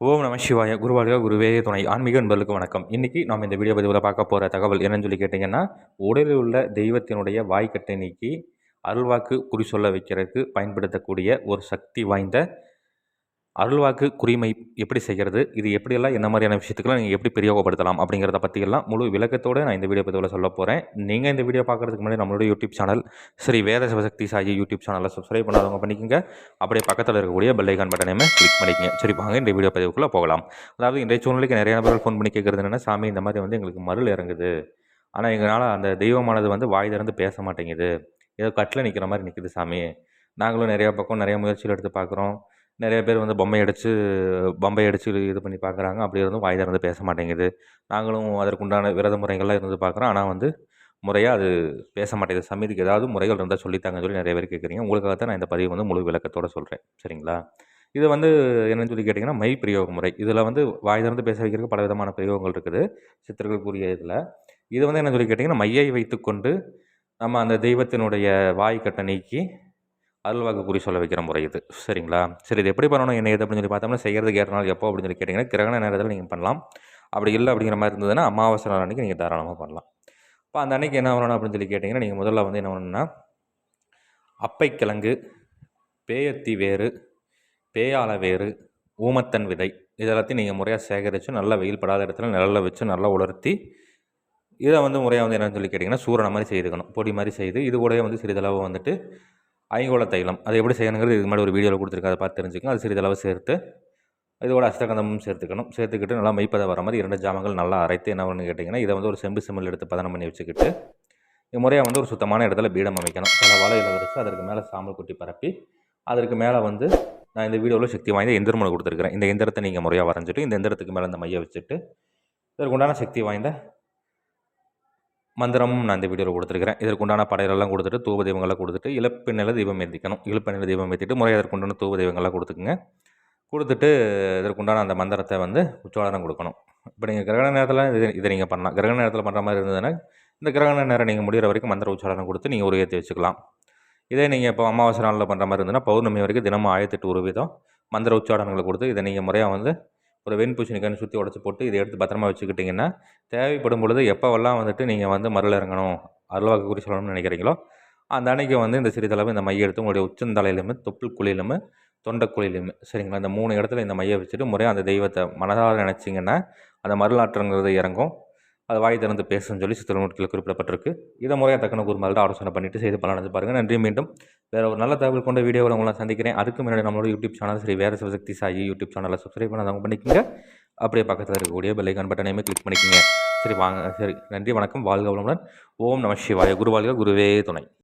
ஓம் நம சிவாய குருவாளிக குருவே துணை. ஆன்மீக நண்பர்களுக்கு வணக்கம். இன்றைக்கி நாம் இந்த வீடியோ பதிவில் பார்க்க போகிற தகவல் என்னன்னு சொல்லி கேட்டிங்கன்னா உடலில் உள்ள தெய்வத்தினுடைய வாய்க்கட்டை நீக்கி அருள்வாக்கு குறி சொல்ல வைக்கிறதுக்கு பயன்படுத்தக்கூடிய ஒரு சக்தி வாய்ந்த அருள்வாக்கு குறிமை எப்படி செய்கிறது இது எப்படியெல்லாம் என்ன மாதிரியான விஷயத்துக்கெல்லாம் நீங்கள் எப்படி பிரயோகப்படுத்தலாம் அப்படிங்கிறத பற்றியெல்லாம் முழு விளக்கத்தோடு நான் இந்த வீடியோ பதிவில் சொல்ல போகிறேன் நீங்கள் இந்த வீடியோ பார்க்குறதுக்கு முன்னாடி நம்மளோட YouTube channel Sri Veda Sivasakthi Sai YouTube சேனலில் சப்ஸ்கிரைப் பண்ணாதவங்க பண்ணிக்கோங்க. அப்படியே பக்கத்தில் இருக்கக்கூடிய பெல்லைக்கான் பட்டனையுமே கிளிக் பண்ணிக்கங்க. சரி வாங்க இந்த வீடியோ பதிவுக்குள்ளே போகலாம். அதாவது இன்றைய சூழ்நிலைக்கு நிறைய நபர்கள் ஃபோன் பண்ணி கேட்குறது என்னென்னா சாமி இந்த மாதிரி வந்து எங்களுக்கு மருள் இறங்குது. ஆனால் எங்களால் அந்த தெய்வமானது வந்து வாய் திறந்து பேச மாட்டேங்குது. ஏதோ கட்டில் நிற்கிற மாதிரி நிற்குது சாமி. நாங்களும் நிறையா பக்கம் நிறைய முயற்சிகள் எடுத்து பார்க்குறோம். நிறைய பேர் வந்து பொம்மை அடித்து பம்பை அடித்து இது பண்ணி பார்க்குறாங்க அப்படி இருந்தும் வாய் திறந்து பேச மாட்டேங்குது. நாங்களும் அதற்குண்டான விரத முறைகள்லாம் இருந்து பார்க்குறோம் ஆனால் வந்து முறையாக அது பேச மாட்டேங்குது. சமீதிக்கு ஏதாவது முறைகள் இருந்தால் சொல்லித்தாங்கன்னு சொல்லி நிறைய பேர் கேட்குறீங்க உங்களுக்காக தான் நான் இந்த பதிவு வந்து முழு விளக்கத்தோடு சொல்கிறேன் சரிங்களா? இது வந்து என்னன்னு சொல்லி கேட்டிங்கன்னா மை பிரயோக முறை. இதில் வந்து வாய் திறந்து பேச வைக்கிறதுக்கு பல விதமான பிரயோகங்கள் இருக்குது. சித்தர்களுக்குரிய இதில். இது வந்து என்ன சொல்லி கேட்டிங்கன்னா மையை வைத்துக்கொண்டு நம்ம அந்த தெய்வத்தினுடைய வாய் கட்டை நீக்கி அருள்வாக்கு குறி சொல்ல வைக்கிற முறை இது. சரிங்களா? சரி இது எப்படி பண்ணணும்? என்ன ஏது அப்படின்னு சொல்லி பார்த்தோம்னா செய்கிறதுக்கு ஏற்ற நாள் எப்போ அப்படின்னு சொல்லி கேட்டிங்கன்னா கிரகண நேரத்தில் நீங்கள் பண்ணலாம். அப்படி இல்லை அப்படிங்கிற மாதிரி இருந்ததுன்னா அமாவாசை நாள் அன்றைக்கி நீங்கள் தாராளமாக பண்ணலாம். இப்போ அந்த அன்றைக்கி என்ன பண்ணணும் அப்படின்னு சொல்லி கேட்டிங்கன்னா நீங்கள் முதல்ல வந்து என்ன பண்ணணும்னா அப்பைக்கிழங்கு பேயத்தி வேறு பேயால வேறு ஊமத்தன் விதை இதெல்லாத்தையும் நீங்கள் முறையாக சேகரித்து நல்லா வெயில் படாத இடத்துல நிழலில் வச்சு நல்லா உலர்த்தி இதை வந்து முறையாக வந்து என்னென்னு சொல்லி கேட்டிங்கன்னா சூரண மாதிரி செய்துக்கணும். பொடி மாதிரி செய்து இது கூடவே வந்து சிறிதளவு வந்துட்டு ஐங்கோள தைலம். அது எப்படி செய்யணுங்கிறது இது மாதிரி ஒரு வீடியோவில் கொடுத்துருக்காது பார்த்து தெரிஞ்சுக்கோங்க. அது சிறிதளவு சேர்த்து இதோட அஷ்டகந்தமும் சேர்த்துக்கணும். சேர்த்துக்கிட்டு நல்லா மெய்ப்பதை வர மாதிரி இரண்டு ஜாமங்கள் நல்லா அரைத்து என்ன பண்ணு கேட்டிங்கன்னா இதை வந்து ஒரு செம்பு செம்மல் எடுத்து பதனம் பண்ணி வச்சுக்கிட்டு இது முறையாக வந்து ஒரு சுத்தமான இடத்துல பீடம் அமைக்கணும். சில வலையில் வச்சு அதற்கு மேலே சாம்பல் குட்டி பரப்பி அதற்கு மேலே வந்து நான் இந்த வீடியோவில் சக்தி வாய்ந்த எந்திரமனை கொடுத்துருக்கிறேன். இந்த எந்திரத்தை நீங்கள் முறையாக வரைஞ்சிட்டு இந்த எந்திரத்துக்கு மேலே இந்த மையை வச்சுட்டு இதற்கு உண்டான சக்தி வாய்ந்த மந்திரமும் நான் இந்த வீடியோவில் கொடுத்துருக்கிறேன். இதற்குண்டான படையலெல்லாம் கொடுத்துட்டு தூப தெய்வங்கள்லாம் கொடுத்துட்டு இழப்பெண்ணில் தீபம் ஏற்றிக்கணும் இழுப்பெண்ணில் தீபம் ஏற்றிட்டு முறையாக அதற்குண்டான தூப தெய்வங்கள்லாம் கொடுத்துக்குங்க. கொடுத்துட்டு இதற்குண்டான அந்த மந்திரத்தை வந்து உச்சவாதனம் கொடுக்கணும். இப்போ நீங்கள் கிரகண நேரத்தில் இது இதை நீங்கள் பண்ணலாம். கிரகண நேரத்தில் பண்ணுற மாதிரி இருந்ததுன்னா இந்த கிரகண நேரம் நீங்கள் முடிகிற வரைக்கும் மந்திர உச்சாரணம் கொடுத்து நீங்கள் உருவேற்றி வச்சுக்கலாம். இதே நீங்கள் இப்போ அமாவாசை நாளில் பண்ணுற மாதிரி இருந்ததுன்னா பௌர்ணமி வரைக்கும் தினமும் ஆயிரத்தெட்டு ஒரு விதம் மந்திர உச்சாரணங்களை கொடுத்து இதை நீங்கள் முறையாக வந்து ஒரு வெண்பூசணிக்காய் சுற்றி உடச்சி போட்டு இதை எடுத்து பத்திரமா வச்சுக்கிட்டிங்கன்னா தேவைப்படும் பொழுது எப்போவெல்லாம் வந்துட்டு நீங்கள் வந்து மருள் இறங்கணும் அருள்வாக்கு குறி சொல்லணும்னு நினைக்கிறீங்களோ அந்த அன்னைக்கு வந்து இந்த சிறிதளவு இந்த மையை எடுத்து உங்களுடைய உச்சந்தலையிலுமே தொப்புள் குழியிலுமே தொண்டைக்குழியிலுமே சரிங்களா? இந்த மூணு இடத்துல இந்த மையை வச்சுட்டு முறையாக அந்த தெய்வத்தை மனதார நினச்சிங்கன்னா அந்த மருளாற்றங்கிறது இறங்கும். அது வாய் திறந்து பேசுன்னு சொல்லி சித்திரநூற்றில் குறிப்பிடப்பட்டிருக்கு. இதை முறையாக தக்கன குருமாரில் ஆலோசனை பண்ணிவிட்டு செய்து பலனடைஞ்சு பாருங்கள். நன்றி மீண்டும் வேறு ஒரு நல்ல தகவல் கொண்ட வீடியோவில் உங்களை சந்திக்கிறேன். அதுக்கு முன்னாடி நம்மளோட யூடியூப் சேனல் சரி வேறு சிவசக்தி சாயி யூடியூப் சேனலில் சப்ஸ்கிரைப் பண்ணாதவங்க பண்ணிக்கோங்க. அப்படியே பக்கத்தில் இருக்கக்கூடிய பெல்லைக்கான் பட்டனையுமே கிளிக் பண்ணிக்கோங்க. சரி வாங்க சரி நன்றி வணக்கம். வாழ்க வளமுடன். ஓம் நம சிவாய. குருவாழ்க குருவே துணை.